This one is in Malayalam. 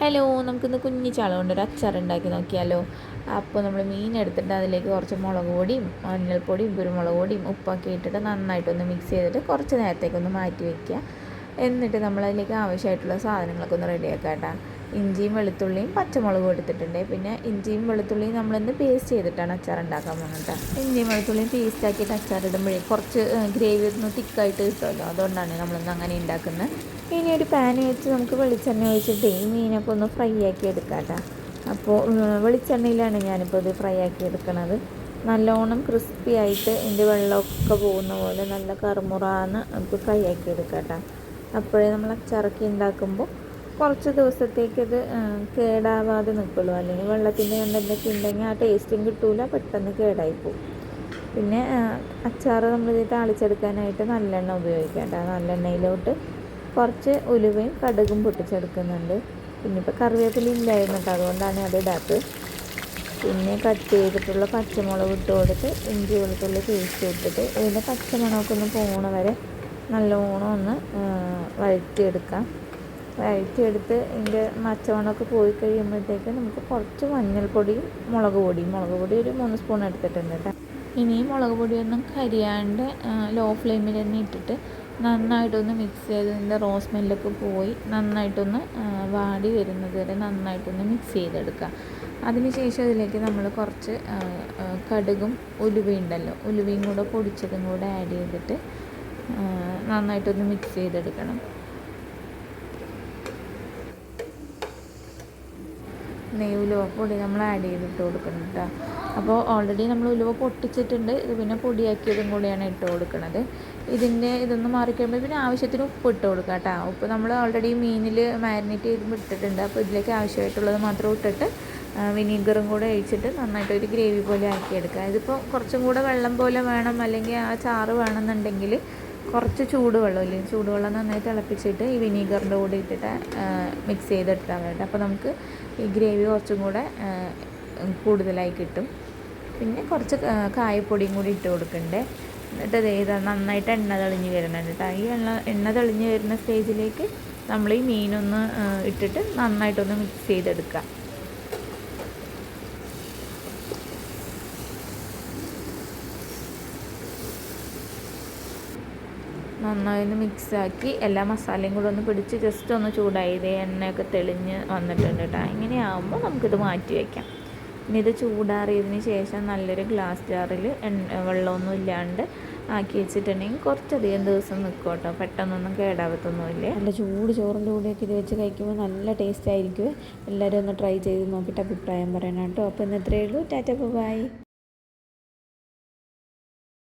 ഹലോ നമുക്കിന്ന് കുഞ്ഞി ചാള ഒരു അച്ചാർ ഉണ്ടാക്കി നോക്കിയാലോ. അപ്പോൾ നമ്മൾ മീൻ എടുത്തിട്ട് അതിലേക്ക് കുറച്ച് മുളക് പൊടിയും മഞ്ഞൾപ്പൊടിയും കുരുമുളക് പൊടിയും ഉപ്പൊക്കെ ഇട്ടിട്ട് നന്നായിട്ടൊന്ന് മിക്സ് ചെയ്തിട്ട് കുറച്ച് നേരത്തേക്കൊന്ന് മാറ്റി വയ്ക്കുക എന്നിട്ട് നമ്മളതിലേക്ക് ആവശ്യമായിട്ടുള്ള സാധനങ്ങളൊക്കെ ഒന്ന് റെഡിയാക്കാം കേട്ടോ ഇഞ്ചിയും വെളുത്തുള്ളിയും പച്ചമുളകും എടുത്തിട്ടുണ്ട്. പിന്നെ ഇഞ്ചിയും വെളുത്തുള്ളിയും നമ്മളിന്ന് പേസ്റ്റ് ചെയ്തിട്ടാണ് അച്ചാർ ഉണ്ടാക്കാൻ പോകുന്നത്? ഇഞ്ചിയും വെളുത്തുള്ളിയും പേസ്റ്റ് ആക്കിയിട്ട് അച്ചാർ ഇടുമ്പോഴേ കുറച്ച് ഗ്രേവി ഒന്ന് തിക്കായിട്ട് കിട്ടുമല്ലോ? അതുകൊണ്ടാണ് നമ്മളിന്ന് അങ്ങനെ ഉണ്ടാക്കുന്നത്. ഇനി ഒരു പാൻ വെച്ച് നമുക്ക് വെളിച്ചെണ്ണ ഒഴിച്ചിട്ട് ഈ മീനൊക്കെ ഒന്ന് ഫ്രൈ ആക്കി എടുക്കാം കേട്ടോ അപ്പോൾ വെളിച്ചെണ്ണയിലാണ് ഞാനിപ്പോൾ ഇത് ഫ്രൈ ആക്കി എടുക്കുന്നത് നല്ലോണം ക്രിസ്പി ആയിട്ട് ഇതിന്റെ വെള്ളമൊക്കെ പോകുന്ന പോലെ നല്ല കറുമുറാന്ന് നമുക്ക് ഫ്രൈ ആക്കി എടുക്കാം കേട്ടോ അപ്പോഴേ നമ്മൾ അച്ചാറൊക്കെ ഉണ്ടാക്കുമ്പോൾ കുറച്ച് ദിവസത്തേക്ക് ഇത് കേടാവാതെ നിൽക്കുള്ളൂ അല്ലെങ്കിൽ വെള്ളത്തിന്റെ എന്തെങ്കിലുമൊക്കെ ഉണ്ടെങ്കിൽ ആ ടേസ്റ്റും കിട്ടൂല പെട്ടെന്ന് കേടായിപ്പോവും. പിന്നെ അച്ചാർ നമ്മൾ ഇത് താളിച്ചെടുക്കാനായിട്ട് നല്ലെണ്ണ ഉപയോഗിക്കാം കേട്ടോ. നല്ലെണ്ണയിലോട്ട് കുറച്ച് ഉലുവയും കടുകും പൊട്ടിച്ചെടുക്കുന്നുണ്ട്. പിന്നെ ഇപ്പോൾ കറിവേപ്പില ഇല്ലായിരുന്നു കേട്ടോ. അതുകൊണ്ടാണ് അത് ഇടാത്തത്. പിന്നെ കട്ട് ചെയ്തിട്ടുള്ള പച്ചമുളക് ഇട്ട് കൊടുത്ത് ഇഞ്ചി വെളുത്തുള്ളി പേസ്റ്റ് ഇട്ടിട്ട് ഇതിന്റെ പച്ചമുളകൊക്കെ ഒന്ന് പോണ വരെ നല്ലോണം ഒന്ന് വഴറ്റിയെടുക്കാം. വഴറ്റിയെടുത്ത് ഇതിന്റെ മച്ചവണ്ണമൊക്കെ പോയി കഴിയുമ്പോഴത്തേക്ക് നമുക്ക് കുറച്ച് മഞ്ഞൾപ്പൊടിയും മുളക് പൊടിയും മുളക് പൊടി ഒരു മൂന്ന് സ്പൂൺ എടുത്തിട്ടുണ്ട് കേട്ടോ. ഇനി മുളക് പൊടിയൊന്നും കരിയാണ്ട് ലോ ഫ്ലെയിമിൽ തന്നെ ഇട്ടിട്ട് നന്നായിട്ടൊന്ന് മിക്സ് ചെയ്ത് ഇതിന്റെ റോസ് മെല്ലൊക്കെ പോയി നന്നായിട്ടൊന്ന് വാടി വരുന്നത് വരെ നന്നായിട്ടൊന്ന് മിക്സ് ചെയ്തെടുക്കുക. അതിനുശേഷം അതിലേക്ക് നമ്മൾ കുറച്ച് കടുകും ഉലുവയുണ്ടല്ലോ ഉലുവയും കൂടെ പൊടിച്ചതും കൂടെ ആഡ് ചെയ്തിട്ട് നന്നായിട്ടൊന്ന് മിക്സ് ചെയ്തെടുക്കണം. നെയ്യ് ഉലുവ പൊടി നമ്മൾ ആഡ് ചെയ്തിട്ട് കൊടുക്കണം കേട്ടോ അപ്പോൾ ഓൾറെഡി നമ്മൾ ഉലുവ പൊട്ടിച്ചിട്ടുണ്ട്. ഇത് പിന്നെ പൊടിയാക്കിയതും കൂടിയാണ് ഇട്ട് കൊടുക്കുന്നത് ഇതിന്റെ ഇതൊന്ന് മാറിക്കഴിയുമ്പോൾ പിന്നെ ആവശ്യത്തിന് ഉപ്പ് ഇട്ട് കൊടുക്കുക കേട്ടോ ഉപ്പ് നമ്മൾ ഓൾറെഡി മീനിൽ മാരിനേറ്റ് ചെയ്ത് ഇട്ടിട്ടുണ്ട്. അപ്പോൾ ഇതിലേക്ക് ആവശ്യമായിട്ടുള്ളത് മാത്രം ഇട്ടിട്ട് വിനീഗറും കൂടെ ഒഴിച്ചിട്ട് നന്നായിട്ട് ഒരു ഗ്രേവി പോലെ ആക്കിയെടുക്കുക. ഇതിപ്പോൾ കുറച്ചും കൂടെ വെള്ളം പോലെ വേണം. അല്ലെങ്കിൽ ആ ചാറ് വേണമെന്നുണ്ടെങ്കിൽ കുറച്ച് ചൂടുവെള്ളം ഇല്ലേ? ചൂടുവെള്ളം നന്നായി തിളപ്പിച്ചിട്ട് ഈ വിനീഗറിന്റെ കൂടെ ഇട്ടിട്ട് മിക്സ് ചെയ്തെടുത്താൽ വേണ്ട അപ്പോൾ നമുക്ക് ഈ ഗ്രേവി കുറച്ചും കൂടെ കൂടുതലായി കിട്ടും. പിന്നെ കുറച്ച് കായപ്പൊടിയും കൂടി ഇട്ട് കൊടുക്കണ്ടേ? എന്നിട്ട് ഇത് നന്നായിട്ട് എണ്ണ തെളിഞ്ഞ് വരുന്നുണ്ട് കേട്ടോ ഈ എണ്ണ എണ്ണ തെളിഞ്ഞ് വരുന്ന സ്റ്റേജിലേക്ക് നമ്മൾ ഈ മീനൊന്ന് ഇട്ടിട്ട് നന്നായിട്ടൊന്ന് മിക്സ് ചെയ്തെടുക്കുക നന്നായി ഒന്ന് മിക്സാക്കി എല്ലാ മസാലയും കൂടെ ഒന്ന് പിടിച്ച് ജസ്റ്റ് ഒന്ന് ചൂടായത് എണ്ണയൊക്കെ തെളിഞ്ഞ് വന്നിട്ടുണ്ട് കേട്ടോ ഇങ്ങനെയാകുമ്പോൾ നമുക്കിത് മാറ്റി വയ്ക്കാം ഇനി ഇത് ചൂടാറിയതിന് ശേഷം നല്ലൊരു ഗ്ലാസ് ജാറിൽ എണ്ണ വെള്ളമൊന്നും ഇല്ലാണ്ട് ആക്കി വെച്ചിട്ടുണ്ടെങ്കിൽ കുറച്ചധികം ദിവസം നിൽക്കും കേട്ടോ പെട്ടെന്നൊന്നും കേടാവത്തൊന്നുമില്ല. നല്ല ചൂട് ചോറിന്റെ കൂടെയൊക്കെ ഇത് വെച്ച് കഴിക്കുമ്പോൾ നല്ല ടേസ്റ്റ് ആയിരിക്കും. എല്ലാവരും ഒന്ന് ട്രൈ ചെയ്ത് നോക്കിയിട്ട് അഭിപ്രായം പറയണം കേട്ടോ അപ്പോൾ ഇന്ന് ഇത്രയേ ഉള്ളൂ. Tata bye.